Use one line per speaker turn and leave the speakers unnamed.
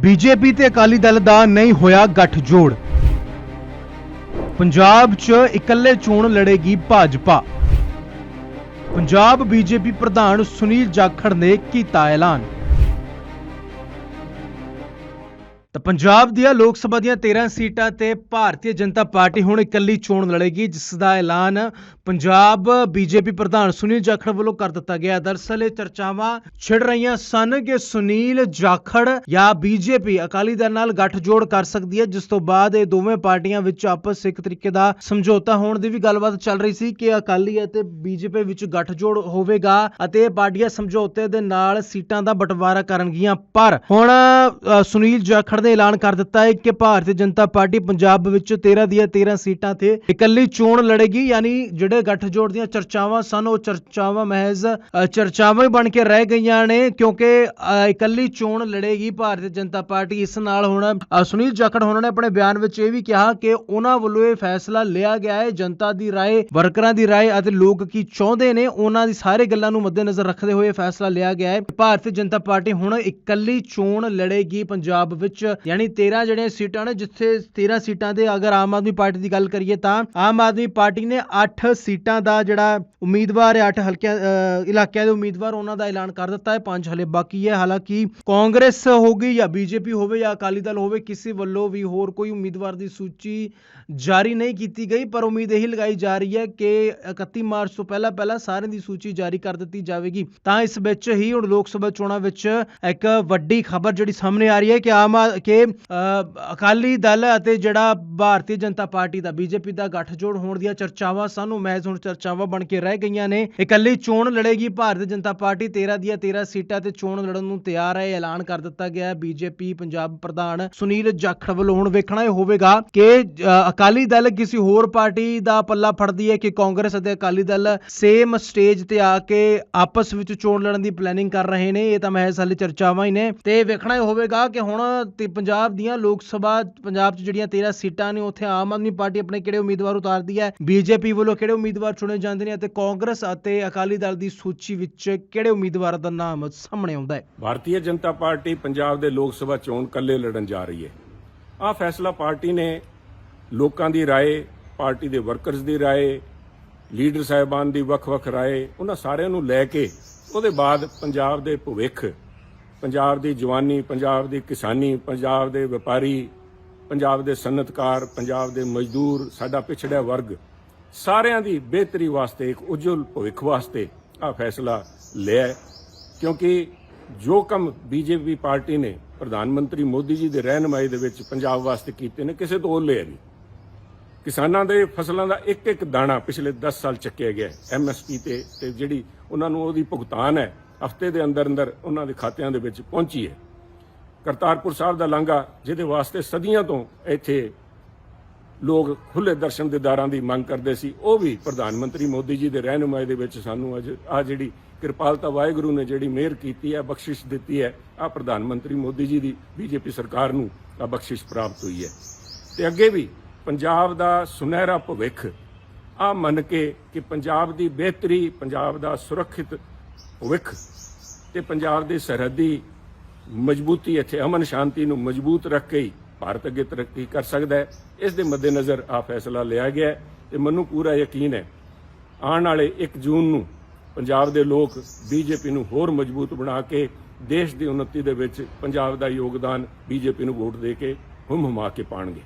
BJP ਤੇ ਅਕਾਲੀ ਦਲ ਦਾ ਨਹੀਂ ਹੋਇਆ ਗੱਠਜੋੜ। ਪੰਜਾਬ 'ਚ ਇਕੱਲੇ ਚੋਣ ਲੜੇਗੀ ਭਾਜਪਾ। ਪੰਜਾਬ ਬੀਜੇਪੀ ਪ੍ਰਧਾਨ ਸੁਨੀਲ ਜਾਖੜ ਨੇ ਕੀਤਾ ਐਲਾਨ। ਤਾਂ ਪੰਜਾਬ ਦੀਆਂ ਲੋਕ ਸਭਾ ਦੀਆਂ 13 ਸੀਟਾਂ ਤੇ ਭਾਰਤੀ ਜਨਤਾ ਪਾਰਟੀ ਹੁਣ ਇਕੱਲੀ ਚੋਣ ਲੜੇਗੀ, ਜਿਸ ਦਾ ਐਲਾਨ ਪੰਜਾਬ ਬੀਜੇਪੀ ਪ੍ਰਧਾਨ ਸੁਨੀਲ ਜਾਖੜ ਵੱਲੋਂ ਕਰ ਦਿੱਤਾ ਗਿਆ। ਦਰਅਸਲ ਇਹ ਚਰਚਾਵਾਂ ਛਿੜ ਰਹੀਆਂ ਸਨ ਕਿ ਸੁਨੀਲ ਜਾਖੜ ਜਾਂ ਬੀਜੇਪੀ ਅਕਾਲੀ ਦਲ ਨਾਲ ਗੱਠਜੋੜ ਕਰ ਸਕਦੀ ਹੈ, ਜਿਸ ਤੋਂ ਬਾਅਦ ਇਹ ਦੋਵੇਂ ਪਾਰਟੀਆਂ ਵਿੱਚ ਆਪਸ ਇੱਕ ਤਰੀਕੇ ਦਾ ਸਮਝੌਤਾ ਹੋਣ ਦੀ ਵੀ ਗੱਲਬਾਤ ਚੱਲ ਰਹੀ ਸੀ ਕਿ ਅਕਾਲੀ ਅਤੇ ਬੀਜੇਪੀ ਵਿੱਚ ਗੱਠਜੋੜ ਹੋਵੇਗਾ ਅਤੇ ਇਹ ਪਾਰਟੀਆਂ ਸਮਝੌਤੇ ਦੇ ਨਾਲ ਸੀਟਾਂ ਦਾ ਬਟਵਾਰਾ ਕਰਨਗੀਆਂ। ਪਰ ਹੁਣ ਸੁਨੀਲ ਜਾਖੜ ਨੇ ਐਲਾਨ ਕਰ ਦਿੱਤਾ ਹੈ ਕਿ ਭਾਰਤੀ ਜਨਤਾ ਪਾਰਟੀ ਪੰਜਾਬ ਵਿੱਚ 13 ਦੀਆਂ 13 ਸੀਟਾਂ ਤੇ ਇਕੱਲੀ ਚੋਣ ਲੜੇਗੀ ਯਾਨੀ ਜਿਹੜੇ ਗੱਠਜੋੜ ਦੀਆਂ ਚਰਚਾਵਾਂ ਸਨ ਉਹ ਚਰਚਾਵਾਂ ਮਹਿਜ਼ ਅ, ਚਰਚਾਵਾਂ ਹੀ ਬਣ ਕੇ ਰਹਿ ਗਈਆਂ ਨੇ ਕਿਉਂਕਿ ਅ, ਇਕੱਲੀ ਚੋਣ ਲੜੇਗੀ ਭਾਰਤੀ ਜਨਤਾ ਪਾਰਟੀ ਇਸ ਨਾਲ ਹੁਣ ਅ, ਸੁਨੀਲ ਜਾਖੜ ਹੋਣਾ ਨੇ ਆਪਣੇ ਬਿਆਨ ਵਿੱਚ ਇਹ ਵੀ ਕਿਹਾ ਕਿ ਉਹਨਾਂ ਵੱਲੋਂ ਇਹ ਫੈਸਲਾ ਲਿਆ ਗਿਆ ਹੈ ਜਨਤਾ ਦੀ رائے ਵਰਕਰਾਂ ਦੀ رائے ਅਤੇ ਲੋਕ ਕੀ ਚਾਹੁੰਦੇ ਨੇ ਉਹਨਾਂ ਦੀ ਸਾਰੇ ਗੱਲਾਂ ਨੂੰ ਮੱਦੇਨਜ਼ਰ ਰੱਖਦੇ ਹੋਏ ਇਹ ਫੈਸਲਾ ਲਿਆ ਗਿਆ ਹੈ ਭਾਰਤੀ ਜਨਤਾ ਪਾਰਟੀ ਹੁਣ ਇਕੱਲੀ ਚੋਣ ਲੜੇਗੀ ਪੰਜਾਬ ਵਿੱਚ ਯਾਨੀ 13 ਜਿਹੜੀਆਂ ਸੀਟਾਂ ਨੇ, ਜਿੱਥੇ 13 ਸੀਟਾਂ ਤੇ ਅਗਰ ਆਮ ਆਦਮੀ ਪਾਰਟੀ ਦੀ ਗੱਲ ਕਰੀਏ ਤਾਂ ਆਮ ਆਦਮੀ ਪਾਰਟੀ ਨੇ 8 ਸੀਟਾਂ ਦਾ ਜਿਹੜਾ ਉਮੀਦਵਾਰ ਹੈ 8 ਹਲਕਿਆਂ ਇਲਾਕਿਆਂ ਦੇ ਉਮੀਦਵਾਰ ਉਹਨਾਂ ਦਾ ਐਲਾਨ ਕਰ ਦਿੱਤਾ ਹੈ, ਪੰਜ ਹਲੇ ਬਾਕੀ ਹੈ। ਹਾਲਾਂਕਿ ਕਾਂਗਰਸ ਹੋਗੀ ਜਾਂ ਬੀਜੇਪੀ ਹੋਵੇ ਜਾਂ ਅਕਾਲੀ ਦਲ ਹੋਵੇ, ਕਿਸੇ ਵੱਲੋਂ ਵੀ ਹੋਰ ਕੋਈ ਉਮੀਦਵਾਰ ਦੀ ਸੂਚੀ ਜਾਰੀ ਨਹੀਂ ਕੀਤੀ ਗਈ, ਪਰ ਉਮੀਦ ਇਹੀ ਲਗਾਈ ਜਾ ਰਹੀ ਹੈ ਕਿ 31 ਮਾਰਚ ਤੋਂ ਪਹਿਲਾਂ ਪਹਿਲਾਂ ਸਾਰਿਆਂ ਦੀ ਸੂਚੀ ਜਾਰੀ ਕਰ ਦਿੱਤੀ ਜਾਵੇਗੀ। ਤਾਂ ਇਸ ਵਿੱਚ ਹੀ ਹੁਣ ਲੋਕ ਸਭਾ ਚੋਣਾਂ ਵਿੱਚ ਇੱਕ ਵੱਡੀ ਖਬਰ ਜਿਹੜੀ ਸਾਹਮਣੇ ਆ ਰਹੀ ਹੈ ਕਿ ਆਮ ਆ- ਕਿ ਅਕਾਲੀ ਦਲ ਅਤੇ ਜਿਹੜਾ ਭਾਰਤੀ ਜਨਤਾ ਪਾਰਟੀ ਦਾ ਬੀਜੇਪੀ ਦਾ ਗੱਠਜੋੜ ਹੋਣ ਦੀਆਂ ਚਰਚਾਵਾਂ ਸਾਨੂੰ ਮਹਿਜ਼ ਹੁਣ ਚਰਚਾਵਾਂ ਬਣ ਕੇ ਰਹਿ ਗਈਆਂ ਨੇ। ਇਕੱਲੀ ਚੋਣ ਲੜੇਗੀ ਭਾਰਤੀ ਜਨਤਾ ਪਾਰਟੀ। 13 ਦੀਆਂ 13 ਸੀਟਾਂ ਤੇ ਚੋਣ ਲੜਨ ਨੂੰ ਤਿਆਰ ਹੈ। ਐਲਾਨ ਕਰ ਦਿੱਤਾ ਗਿਆ ਹੈ। ਬੀਜੇਪੀ ਪੰਜਾਬ ਪ੍ਰਧਾਨ ਸੁਨੀਲ ਜਾਖੜ ਵੱਲੋਂ ਹੁਣ ਵੇਖਣਾ ਇਹ ਹੋਵੇਗਾ ਕਿ ਅਕਾਲੀ ਦਲ ਕਿਸੇ ਹੋਰ ਪਾਰਟੀ ਦਾ ਪੱਲਾ ਫੜਦੀ ਹੈ ਕਿ ਕਾਂਗਰਸ ਅਤੇ ਅਕਾਲੀ ਦਲ ਸੇਮ ਸਟੇਜ ਤੇ ਆ ਕੇ ਆਪਸ ਵਿੱਚ ਚੋਣ ਲੜਨ ਦੀ ਪਲੈਨਿੰਗ ਕਰ ਰਹੇ ਨੇ। ਇਹ ਤਾਂ ਮਹਿਜ਼ ਹਾਲੇ ਚਰਚਾਵਾਂ ਹੀ ਨੇ। ਤੇ ਵੇਖਣਾ ਇਹ ਹੋਵੇਗਾ ਕਿ ਹੁਣ ਪੰਜਾਬ ਦੀਆਂ ਲੋਕ ਸਭਾ, ਪੰਜਾਬ 'ਚ ਜਿਹੜੀਆਂ 13 ਸੀਟਾਂ ਨੇ, ਉੱਥੇ ਆਮ ਆਦਮੀ ਪਾਰਟੀ ਆਪਣੇ ਕਿਹੜੇ ਉਮੀਦਵਾਰ ਉਤਾਰਦੀ ਹੈ? ਬੀਜੇਪੀ ਵੱਲੋਂ ਕਿਹੜੇ ਉਮੀਦਵਾਰ ਚੁਣੇ ਜਾਂਦੇ ਨੇ ਅਤੇ ਕਾਂਗਰਸ ਅਤੇ ਅਕਾਲੀ ਦਲ ਦੀ ਸੂਚੀ ਵਿੱਚ ਕਿਹੜੇ ਉਮੀਦਵਾਰ ਦਾ ਨਾਮ ਸਾਹਮਣੇ ਆਉਂਦਾ ਹੈ?
ਭਾਰਤੀ ਜਨਤਾ ਪਾਰਟੀ ਪੰਜਾਬ ਦੇ ਲੋਕ ਸਭਾ ਚੋਣ ਇਕੱਲੇ ਲੜਨ ਜਾ ਰਹੀ ਹੈ। ਆਹ ਫੈਸਲਾ ਪਾਰਟੀ ਨੇ ਲੋਕਾਂ ਦੀ ਰਾਏ, ਪਾਰਟੀ ਦੇ ਵਰਕਰਸ ਦੀ ਰਾਏ, ਲੀਡਰ ਸਾਹਿਬਾਨ ਦੀ ਵੱਖ-ਵੱਖ ਰਾਏ, ਉਹਨਾਂ ਸਾਰਿਆਂ ਨੂੰ ਲੈ ਕੇ ਉਹਦੇ ਬਾਅਦ ਪੰਜਾਬ ਦੇ ਭਵਿੱਖ ਪੰਜਾਬ ਦੀ ਜਵਾਨੀ, ਪੰਜਾਬ ਦੀ ਕਿਸਾਨੀ, ਪੰਜਾਬ ਦੇ ਵਪਾਰੀ, ਪੰਜਾਬ ਦੇ ਸਨਅਤਕਾਰ, ਪੰਜਾਬ ਦੇ ਮਜ਼ਦੂਰ, ਸਾਡਾ ਪਿਛੜਿਆ ਵਰਗ, ਸਾਰਿਆਂ ਦੀ ਬਿਹਤਰੀ ਵਾਸਤੇ, ਇੱਕ ਉਜਵਲ ਭਵਿੱਖ ਵਾਸਤੇ ਆਹ ਫੈਸਲਾ ਲਿਆ ਕਿਉਂਕਿ ਜੋ ਕੰਮ ਬੀਜੇਪੀ ਪਾਰਟੀ ਨੇ, ਪ੍ਰਧਾਨ ਮੰਤਰੀ ਮੋਦੀ ਜੀ ਦੇ ਰਹਿਨਮਾਈ ਦੇ ਵਿੱਚ ਪੰਜਾਬ ਵਾਸਤੇ ਕੀਤੇ ਨੇ, ਕਿਸੇ ਤੋਂ ਲਿਆ ਨਹੀਂ। ਕਿਸਾਨਾਂ ਦੇ ਫਸਲਾਂ ਦਾ ਇੱਕ ਇੱਕ ਦਾਣਾ ਪਿਛਲੇ 10 ਸਾਲ ਚੱਕਿਆ ਗਿਆ ਐਮਐਸਪੀ ਤੇ ਤੇ ਜਿਹੜੀ ਉਹਨਾਂ ਨੂੰ ਉਹਦੀ ਭੁਗਤਾਨ ਹੈ ਹਫ਼ਤੇ ਦੇ ਅੰਦਰ ਅੰਦਰ ਉਹਨਾਂ ਦੇ ਖਾਤਿਆਂ ਦੇ ਵਿੱਚ ਪਹੁੰਚੀ ਹੈ। ਕਰਤਾਰਪੁਰ ਸਾਹਿਬ ਦਾ ਲਾਂਘਾ, ਜਿਹਦੇ ਵਾਸਤੇ ਸਦੀਆਂ ਤੋਂ ਇੱਥੇ ਲੋਕ ਖੁੱਲੇ ਦਰਸ਼ਨ ਦਿਦਾਰਾਂ ਦੀ ਮੰਗ ਕਰਦੇ ਸੀ, ਉਹ ਵੀ ਪ੍ਰਧਾਨ ਮੰਤਰੀ ਮੋਦੀ ਜੀ ਦੇ ਰਹਿਨੁਮਾਈ ਦੇ ਵਿੱਚ ਸਾਨੂੰ ਅੱਜ, ਆ ਜਿਹੜੀ ਕਿਰਪਾਲਤਾ ਵਾਹਿਗੁਰੂ ਨੇ ਜਿਹੜੀ ਮਿਹਰ ਕੀਤੀ ਹੈ, ਬਖਸ਼ਿਸ਼ ਦਿੱਤੀ ਹੈ, ਆ ਪ੍ਰਧਾਨ ਮੰਤਰੀ ਮੋਦੀ ਜੀ ਦੀ ਬੀਜੇਪੀ ਸਰਕਾਰ ਨੂੰ ਆ ਬਖਸ਼ਿਸ਼ ਪ੍ਰਾਪਤ ਹੋਈ ਹੈ। ਤੇ ਅੱਗੇ ਵੀ ਪੰਜਾਬ ਦਾ ਸੁਨਹਿਰਾ ਭਵਿੱਖ, ਆ ਮੰਨ ਕੇ ਕਿ ਪੰਜਾਬ ਦੀ ਬਿਹਤਰੀ, ਪੰਜਾਬ ਦਾ ਸੁਰੱਖਿਅਤ ਭਵਿੱਖ ਤੇ ਪੰਜਾਬ ਦੀ ਸਰਹੱਦੀ ਮਜ਼ਬੂਤੀ ਇੱਥੇ ਅਮਨ ਸ਼ਾਂਤੀ ਨੂੰ ਮਜ਼ਬੂਤ ਰੱਖ ਕੇ ਹੀ ਭਾਰਤ ਅੱਗੇ ਤਰੱਕੀ ਕਰ ਸਕਦਾ ਹੈ। ਇਸ ਦੇ ਮੱਦੇਨਜ਼ਰ ਆ ਫੈਸਲਾ ਲਿਆ ਗਿਆ ਹੈ ਤੇ ਮੈਨੂੰ ਪੂਰਾ ਯਕੀਨ ਹੈ, ਆਉਣ ਵਾਲੇ 1 ਜੂਨ ਨੂੰ ਪੰਜਾਬ ਦੇ ਲੋਕ ਬੀਜੇਪੀ ਨੂੰ ਹੋਰ ਮਜ਼ਬੂਤ ਬਣਾ ਕੇ ਦੇਸ਼ ਦੀ ਉન્નਤੀ ਦੇ ਵਿੱਚ ਪੰਜਾਬ ਦਾ ਯੋਗਦਾਨ ਬੀਜੇਪੀ ਨੂੰ ਵੋਟ ਦੇ ਕੇ ਹੁਮ ਹੁਮਾ ਕੇ ਪਾਣਗੇ।